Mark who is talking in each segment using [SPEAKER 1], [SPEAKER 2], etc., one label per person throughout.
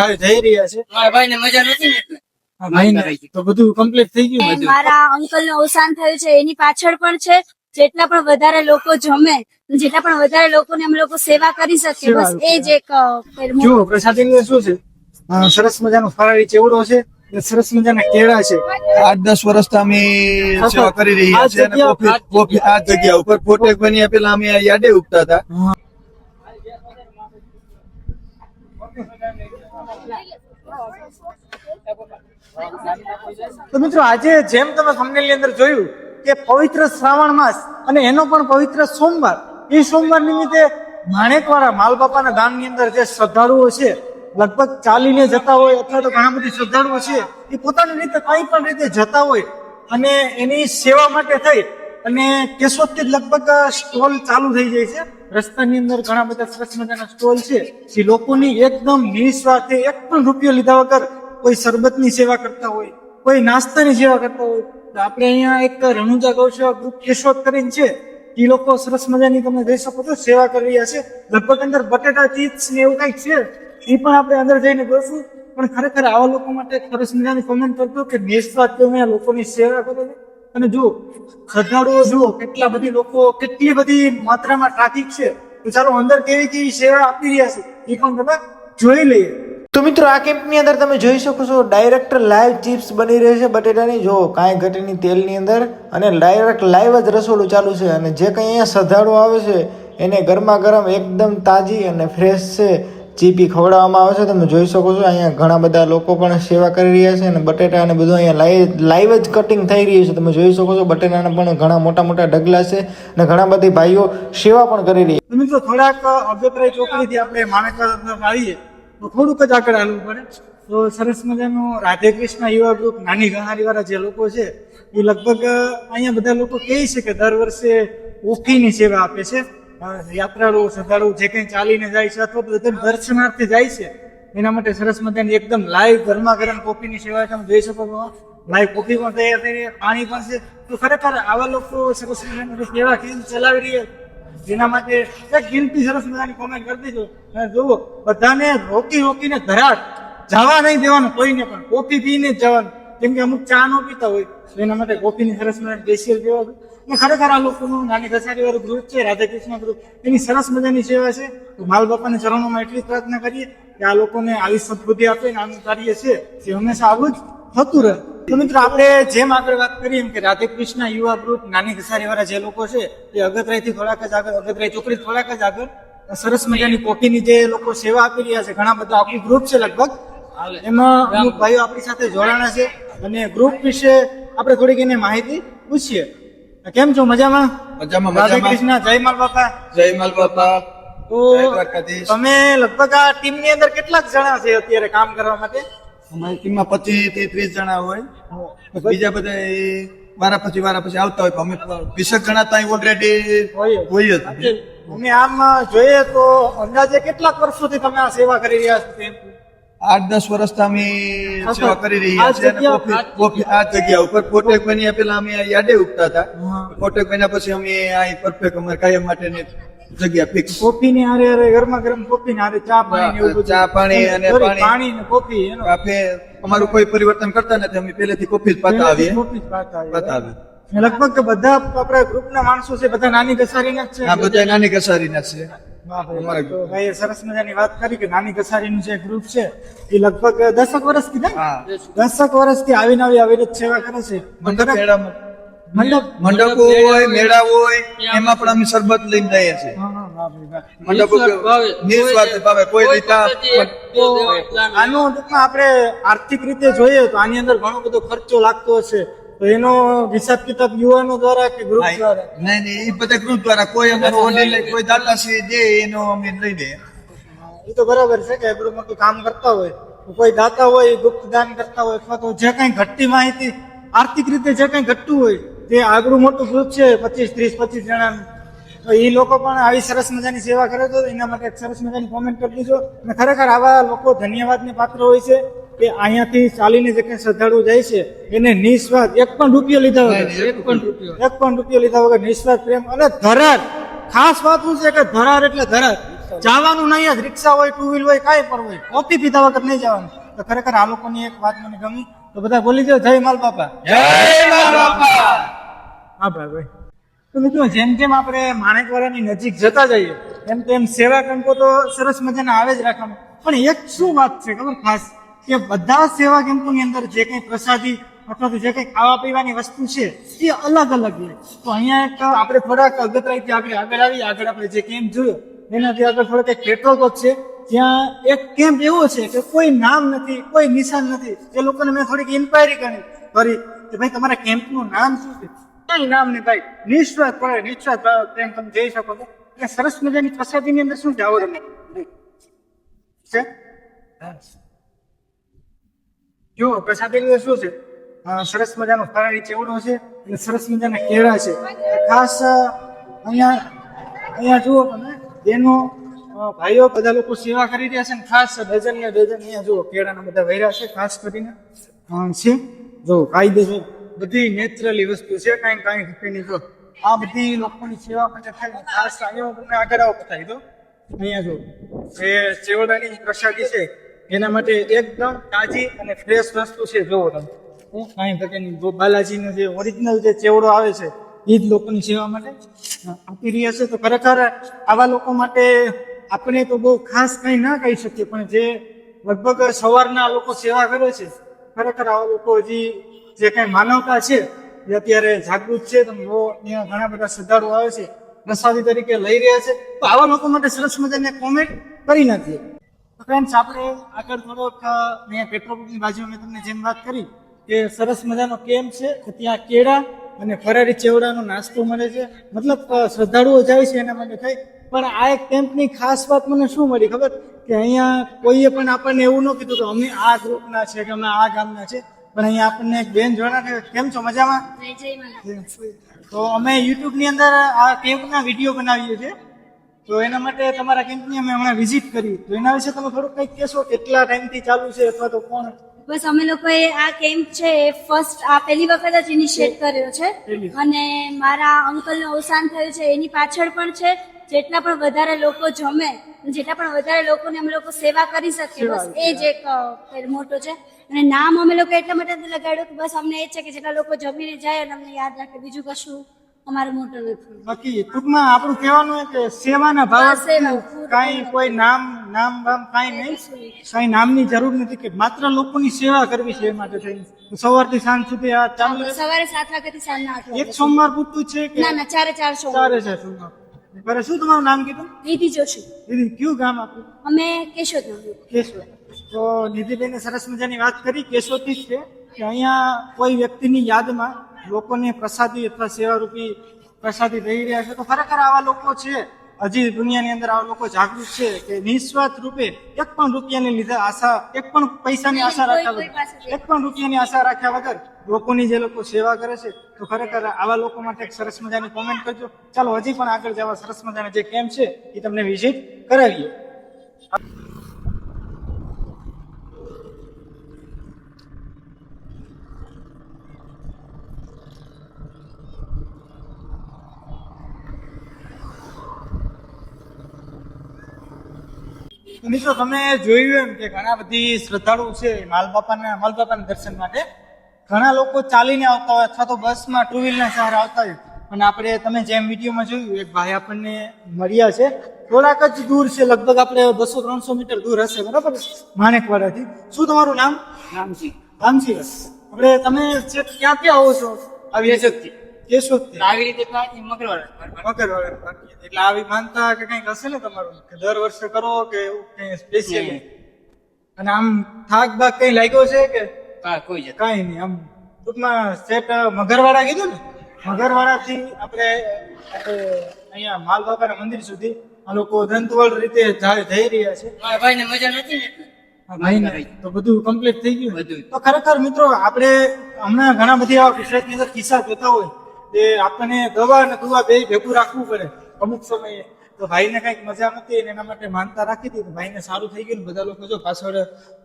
[SPEAKER 1] હવે જઈ રહ્યા છે.
[SPEAKER 2] મારા ભાઈને મજા નથી ને એટલે?
[SPEAKER 1] આ ભાઈને તો બધું કમ્પ્લીટ થઈ ગયું
[SPEAKER 3] મારા અંકલનું અવસાન થયું છે એની પાછળ પણ છે જેટલા પણ વધારે લોકો જમે જેટલા પણ વધારે લોકોને અમે લોકો સેવા કરી શકીએ બસ એ જ એક
[SPEAKER 1] પ્રસાદી શું છે? સરસ મજાનો ફરાળી ચેવડો છે સરસ મજાના કેળા છે.
[SPEAKER 4] આઠ દસ વર્ષથી અમે સેવા કરી
[SPEAKER 1] આ
[SPEAKER 4] રહ્યા છીએ આ જગ્યા ઉપર ફોટેક બન્યા પેલા અમે યાદે ઉગતા હતા.
[SPEAKER 1] તો મિત્રો આજે જેમ તમે thumbnail ની અંદર જોયું કે પવિત્ર શ્રાવણ માસ અને એનો પણ પવિત્ર સોમવાર, એ સોમવાર નિમિત્તે માણેકવાળા માલબાપાના ગામની અંદર જે શ્રદ્ધાળુઓ છે, લગભગ ચાલીને જતા હોય અથવા તો ઘણા બધી શ્રદ્ધાળુઓ છે, એ પોતાની રીતે કઈ પણ રીતે જતા હોય અને એની સેવા માટે થઈ અને કેશોદથી લગભગ સ્ટોલ ચાલુ થઈ જાય છે. રસ્તાની અંદર ઘણા બધા સરસ મજાના સ્ટોલ છે, જે લોકોની એકદમ નિસ્વાર્થે એક પણ રૂપિયો લીધા વગર કોઈ શરબતની સેવા કરતા હોય, કોઈ નાસ્તાની સેવા કરતા હોય, તો આપણે અહીંયા એક રણુજા ગૌસેવા ગ્રુપ કેશોદ કરીને છે. એ લોકો સરસ મજાની તમે જઈ શકો છો, સેવા કરી રહ્યા છે. લગભગ અંદર બટેટા, ચિપ્સ ને એવું કંઈક છે. એ પણ આપણે અંદર જઈને જોશું પણ ખરેખર આવા લોકો માટે સરસ મજાની કોમેન્ટ કરતો કે નિસ્વાર્થ તમે લોકોની સેવા કરો છો. અને જુઓ, શ્રદ્ધાળુઓ જુઓ, કેટલા બધી લોકો, કેટલી બધી માત્રામાં ટ્રાફિક છે. તો ચાલો અંદર કેવી કેવી સેવા આપી રહ્યા છે, એ પણ તમે જોઈ લઈએ. તો મિત્રો આ કેમ્પની અંદર તમે જોઈ શકો છો ડાયરેક્ટ લાઈવ ચિપ્સ બની રહી છે બટેટાની. જો કાંઈ ઘટીની તેલની અંદર અને ડાયરેક્ટ લાઈવ જ રસોડું ચાલુ છે અને જે કંઈ અહીંયા શ્રદ્ધાળુ આવે છે, એને ગરમા ગરમ એકદમ તાજી અને ફ્રેશ છે, ચીપી ખવડાવવામાં આવે છે. તમે જોઈ શકો છો અહીંયા ઘણા બધા લોકો પણ સેવા કરી રહ્યા છે અને બટેટા અને બધું અહીંયા લાઈવ લાઈવ જ કટિંગ થઈ રહ્યું છે. તમે જોઈ શકો છો બટેટાના પણ ઘણા મોટા મોટા ઢગલા છે અને ઘણા બધી ભાઈઓ સેવા પણ કરી રહી છે મિત્રો થોડાક અગતરાય ચોકડીથી આપણે માણેકર આવીએ થોડુંક જ આગળ હાલવું પડે. તો સરસ મજાનું રાધે કૃષ્ણ યુવા ગ્રુપ, નાની ગહારીવાળા જે લોકો છે, એ લગભગ અહીંયા બધા લોકો કહે છે કે દર વર્ષે ઓફીની સેવા આપે છે. યાત્રાળુઓ યાત્રાળુ શ્રદ્ધાળુ જે કંઈ ચાલીને જાય છે અથવા તો બધા દર્શનાર્થે જાય છે, એના માટે સરસ મજાની એકદમ લાઈવ ગરમા ગરમ કોફીની સેવા તમે જોઈ શકો લાઈવ કોફી પણ તૈયાર થઈ પાણી પણ છે. તો ખરેખર આવા લોકો સરસ મજાની સેવા કેમ ચલાવી રહ્યા જેના માટે એક ગિનતી સરસ મજાની કોમેન્ટ કરી દીધું. અને જુઓ, બધાને રોકી રોકીને ધરાટ જવા નહીં દેવાનું, કોઈને પણ. કોફી પીને જ જવાનું. કેમ કે અમુક ચા ન પીતા હોય એના માટે કોફીની સરસ મજાની સ્પેશિયલ દેવા અને ખરેખર આ લોકોનું નાની ઘસારી વાળું ગ્રુપ છે, રાધાકૃષ્ણ ગ્રુપ. એની સરસ મજાની સેવા છે. તો માલ બાપાને ચરણોમાં એટલી પ્રાર્થના કરીએ કે આ લોકોને આવી સદબુદ્ધિ આપે અને આનું કાર્ય છે જે હંમેશા આવું જ થતું રહે તો મિત્રો આપણે જેમ આગળ વાત કરીએ એમ કે રાધે કૃષ્ણ યુવા ગ્રુપ નાની ઘસારી વાળા જે લોકો છે એ અગતરાયથી થોડાક જ આગળ અગતરાય ચોકડી થોડાક જ આગળ સરસ મજાની કોફીની જે લોકો સેવા આપી રહ્યા છે ઘણા બધા આખું ગ્રુપ છે લગભગ. એમાં અમુક ભાઈઓ આપણી સાથે જોડાણા છે અને ગ્રુપ વિશે આપણે થોડીક એને માહિતી પૂછીએ. કેમ છો? મજામાં?
[SPEAKER 4] મજામાં
[SPEAKER 1] રાધે કૃષ્ણ જય માલ બાપા.
[SPEAKER 4] જય માલ બાપા.
[SPEAKER 1] તો તમે લગભગ આ ટીમની અંદર કેટલાક જણા છે અત્યારે કામ કરવા માટે?
[SPEAKER 4] અમારી ટીમમાં પચીસથી ત્રીસ જણા હોય. બીજા બધા વારા પછી વારા પછી આવતા હોય. અમે વીસેક જણા ત્યાં ઓલરેડી
[SPEAKER 1] હોય જ. અમે આમ જોઈએ તો અંદાજે કેટલાક વર્ષોથી તમે આ સેવા કરી રહ્યા છો
[SPEAKER 4] આઠ દસ વર્ષથી અમે સેવા કરી રહ્યા છીએ કોફી કોફી આ જગ્યા ઉપર કોટેક બન્યા પેલા અમે યાદે ઉગતા હતા.
[SPEAKER 1] કોટેક
[SPEAKER 4] મહિના બન્યા પછી અમે આ પરફેક્ટ અમારે કાયમ માટેની જગ્યા ફિક્સ
[SPEAKER 1] કોફી ની હારે હારે ગરમા ગરમ કોફી ને હારે ચા પાણી એવું
[SPEAKER 4] ચા પાણી અને પાણી.
[SPEAKER 1] પાણી ને કોફી એનો
[SPEAKER 4] આપે અમારું કોઈ પરિવર્તન કરતા નથી અમે પહેલેથી કોફી જ પાતા આવીએ.
[SPEAKER 1] કોફી જ પાતા આવીએ. લગભગ બધા આપણા ગ્રુપના માણસો છે બધા નાની ઘસારીના જ છે.
[SPEAKER 4] બધા નાની કસારીના છે.
[SPEAKER 1] ભાઈ. સરસ મજાની વાત કરી કે નાની કસારીનું જે ગ્રુપ છે એ લગભગ દસક વર્ષથી ને દસક વર્ષથી આવીને આવી આવીને સેવા કરે છે.
[SPEAKER 4] મંડપ
[SPEAKER 1] મંડપ
[SPEAKER 4] હોય મેળા હોય એમાં પણ અમે શરબત લઈને જઈએ છીએ. મંડપો
[SPEAKER 2] નિસ્વાર્થ ભાવે.
[SPEAKER 4] કોઈ
[SPEAKER 1] રીતા આનો આપણે આર્થિક રીતે જોઈએ તો આની અંદર ઘણો બધો ખર્ચો લાગતો હશે. તો એનો હિસાબ કિતાબ યુવાનો દ્વારા કે ગ્રુપ દ્વારા?
[SPEAKER 4] નહીં નહીં એ બધા ગ્રુપ દ્વારા. કોઈ અમારો ઓનલાઈન લઈ કોઈ છે દે એનો અમે લઈ દઈએ
[SPEAKER 1] એ તો બરાબર છે કે ગ્રુપમાં કોઈ કામ કરતા હોય કોઈ દાતા હોય ગુપ્ત દાન કરતા હોય અથવા તો જે કઈ ઘટતી માહિતી આર્થિક રીતે જે કઈ ઘટતું હોય તે આગળ મોટું ગ્રુપ છે પચીસ ત્રીસ પચીસ જણાનું. તો એ લોકો પણ આવી સરસ મજાની સેવા કરે તો એના માટે એક સરસ મજાની કોમેન્ટ કરી દીધો અને ખરેખર આવા લોકો ધન્યવાદને પાત્ર હોય છે કે અહીંયાથી ચાલીને જે કઈ શ્રદ્ધાળુ જાય છે એને નિસ્વાર્થ એક પણ રૂપિયો લીધા વગર
[SPEAKER 2] એક પણ રૂપિયો.
[SPEAKER 1] એક પણ રૂપિયો લીધા વગર નિસ્વાર્થ પ્રેમ અને ધરાર. ખાસ વાત શું છે કે ધરાર એટલે ધરાર. જવાનું નહીં જ રિક્ષા હોય ટુ વ્હીલ હોય કાંઈ પણ હોય કોફી પીધા વખત નહીં જવાનું. તો ખરેખર આ લોકોની એક વાત મને ગમી. તો બધા બોલી જાઓ જય માલ બાપા. આભાર ભાઈ તો મિત્રો, જેમ જેમ આપણે માણેકવાડાની નજીક જતા જઈએ, એમ તેમ સેવા કેમ્પો તો સરસ મજાના આવે જ રાખવાનું પણ એક શું વાત છે ખબર ખાસ? કે બધા સેવા કેમ્પોની અંદર જે કંઈ પ્રસાદી અથવા તો જે કંઈ ખાવા પીવાની વસ્તુ છે, એ અલગ અલગ હોય. તો અહીંયા એક આપણે થોડાક અગતરાઈથી આગળ આગળ આવી આગળ આપણે જે કેમ્પ જોયો, એનાથી આગળ થોડોક એક પેટ્રોલ પંપ છે. ત્યાં એક કેમ્પ એવો છે કે કોઈ નામ નથી, કોઈ નિશાન નથી. એ લોકોને મેં થોડીક ઇન્ક્વાયરી કરી. કરી કે ભાઈ તમારા કેમ્પનું નામ શું છે? કઈ નામ નહીં ભાઈ. નિસ્વાર્થ પડે નિસ્વાર્થ ભાવે પ્રેમ તમે જઈ શકો છો. એટલે સરસ મજાની પ્રસાદીની અંદર શું તમે. છે? જો, પ્રસાદી અંદર શું છે? સરસ મજાનો ફરાળી ચેવડો છે અને સરસ મજાના કેળા છે. ખાસ અહીંયા અહીંયા જુઓ તમે એનો ભાઈઓ બધા લોકો સેવા કરી રહ્યા છે ને ખાસ ડઝન ને ડઝન અહીંયા જુઓ, કેળાના બધા વૈરા છે, ખાસ કરીને છે. જો, કાયદેસર બધી નેચરલી વસ્તુ છે, કાંઈ કાંઈ નહીં. જો, આ બધી લોકોની સેવા માટે થાય ખાસ અહીંયા તમને આગળ આવો બતાવી દો અહીંયા જો, જે ચેવડાની પ્રસાદી છે, એના માટે એકદમ તાજી અને ફ્રેશ વસ્તુ છે જોવો તમે. કાંઈ જો બાલાજીનો જે ઓરિજિનલ જે ચેવડો આવે છે, એ જ લોકોની સેવા માટે આપી રહ્યા છે. તો ખરેખર આવા લોકો માટે આપણે તો બહુ ખાસ કંઈ ના કહી શકીએ, પણ જે લગભગ સવારના લોકો સેવા કરે છે, ખરેખર આવા લોકો હજી જે કઈ માનવતા છે, એ અત્યારે જાગૃત છે. તમે જો અહીંયા ઘણા બધા શ્રદ્ધાળુ આવે છે, પ્રસાદી તરીકે લઈ રહ્યા છે. તો આવા લોકો માટે સરસ મજાને કોમેન્ટ કરી નથી ફ્રેન્ડ્સ આપણે આગળ થોડોક અહીંયા પેટ્રોલ પંપની બાજુ મેં તમને જેમ વાત કરી કે સરસ મજાનો કેમ્પ છે ત્યાં કેળા અને ફરારી ચેવડાનો નાસ્તો મળે છે. મતલબ શ્રદ્ધાળુઓ જાય છે એના માટે થઈ પણ આ એક કેમ્પની ખાસ વાત મને શું મળી ખબર? કે અહીંયા કોઈએ પણ આપણને એવું ન કીધું કે અમે આ ગ્રુપના છે, કે અમે આ ગામના છે. પણ અહીંયા આપણને એક બેન જોણા કેમ છો? મજામાં. તો અમે યુટ્યુબની અંદર આ કેમ્પના વીડિયો બનાવીએ છીએ. તો એના માટે તમારા કેમ્પની અમે હમણાં વિઝિટ કરી. તો એના વિશે તમે થોડુંક કંઈક કહેશો કેટલા ટાઈમથી ચાલુ છે અથવા તો કોણ?
[SPEAKER 3] બસ અમે લોકોએ આ કેમ્પ છે એ ફર્સ્ટ આ પહેલી વખત જ ઇનિશિયેટ કર્યો છે. અને મારા અંકલનું અવસાન થયું છે. એની પાછળ પણ છે. જેટલા પણ વધારે લોકો જમે જેટલા પણ વધારે લોકોને અમે લોકો સેવા કરી શકીએ. બસ એ જ એક મોટો છે. અને નામ અમે લોકો એટલા માટે નથી લગાડ્યું કે બસ અમને એ છે કે જેટલા લોકો જમીને જાય અને અમને યાદ રાખે. બીજું કશું અમારું મોટું નથી.
[SPEAKER 1] બાકી ટૂંકમાં આપણું કહેવાનું કે સેવાના ભાવ કાંઈ કોઈ નામ નામ બામ કાંઈ નહીં. કાંઈ નામની જરૂર નથી કે માત્ર લોકોની સેવા કરવી છે એ માટે થઈને. સવારથી સાંજ સુધી આ ચાલુ
[SPEAKER 3] સવારે સાત વાગ્યાથી સાંજના આઠ
[SPEAKER 1] એક સોમવાર પૂરતું છે કે
[SPEAKER 3] ના ના ચારે ચાર સોમવાર.
[SPEAKER 1] ચારે છે સોમવાર. બરાબર શું તમારું નામ કીધું?
[SPEAKER 3] દીદી જોશી.
[SPEAKER 1] દીદી કયું ગામ આપણું
[SPEAKER 3] અમે કેશોદ
[SPEAKER 1] કેશોદ. તો નિધિબેને સરસ મજાની વાત કરી કેશોથી જ છે કે અહીંયા કોઈ વ્યક્તિની યાદમાં લોકોને પ્રસાદી અથવા સેવારૂપી પ્રસાદી રહી રહ્યા છે. તો ખરેખર આવા લોકો છે હજી દુનિયાની અંદર આવા લોકો જાગૃત છે કે નિસ્વાર્થ રૂપે એક પણ રૂપિયાની લીધે આશા એક પણ પૈસાની આશા રાખ્યા વગર એક પણ રૂપિયાની આશા રાખ્યા વગર લોકોની જે લોકો સેવા કરે છે તો ખરેખર આવા લોકો માટે એક સરસ મજાની કોમેન્ટ કરજો. ચાલો હજી પણ આગળ જવા સરસ મજાના જે કેમ્પ છે એ તમને વિઝિટ કરાવીએ. મિત્રો તમે જોયું એમ કે ઘણા બધી શ્રદ્ધાળુ છે માલ બાપાના માલ બાપાના દર્શન માટે. ઘણા લોકો ચાલીને આવતા હોય અથવા તો બસમાં ટુ વ્હીલના સહારે આવતા હોય. અને આપણે તમે જેમ વિડીયોમાં જોયું એક ભાઈ આપણને મળ્યા છે. થોડાક જ દૂર છે લગભગ આપણે બસો ત્રણસો મીટર દૂર હશે બરાબર? માણેકવાડાથી. શું તમારું નામ? રામજી. રામજી. આપણે તમે ક્યાં ક્યાં આવો છો? આવી કેશોદથી કેશોદથી
[SPEAKER 2] આવી રીતે મકરવાડા
[SPEAKER 1] એટલે આવી માનતા કે કંઈક હશે ને તમારું? કે દર વર્ષે કરો કે એવું કંઈ સ્પેશિયલ અને આમ થાક ભાગ કંઈ લાગ્યો છે કે?
[SPEAKER 2] કોઈ
[SPEAKER 1] કાંઈ નહીં. આમ ટૂંકમાં સેટ મગરવાડા કીધું ને? મગરવાડાથી આપણે અહીંયા માલ બાપાના મંદિર સુધી આ લોકો દંતવળ રીતે જઈ રહ્યા છે.
[SPEAKER 2] ભાઈને મજા નથી ને?
[SPEAKER 1] તો બધું કમ્પ્લીટ થઈ ગયું
[SPEAKER 2] બધું.
[SPEAKER 1] તો ખરેખર મિત્રો આપણે હમણાં ઘણા બધી આવા ગુજરાતની અંદર કિસ્સા જોતા હોય. કે આપણને દવા અને દુવા બે ભેગું રાખવું પડે. અમુક સમયે તો ભાઈને કંઈક મજા નથી અને એના માટે માનતા રાખી હતી તો ભાઈને સારું થઈ ગયું ને બધા લોકો જો પાછળ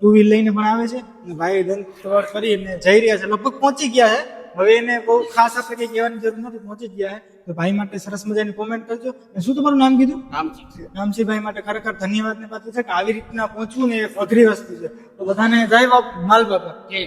[SPEAKER 1] ટુ વ્હીલ લઈને પણ આવે છે અને ભાઈ દંતવળ કરીને જઈ રહ્યા છે. લગભગ પહોંચી ગયા છે હવે એને બહુ ખાસ આપણે કઈ કહેવાની જરૂર નથી પહોંચી ગયા છે તો ભાઈ માટે સરસ મજાની કોમેન્ટ કરજો. અને શું તમારું નામ કીધું?
[SPEAKER 2] રામજી.
[SPEAKER 1] રામસિંહભાઈ માટે ખરેખર ધન્યવાદ ને પાત્ર છે કે આવી રીતના પહોંચવું ને એ અઘરી વસ્તુ છે. તો બધાને જય બાપ માલ બાપા.
[SPEAKER 2] જય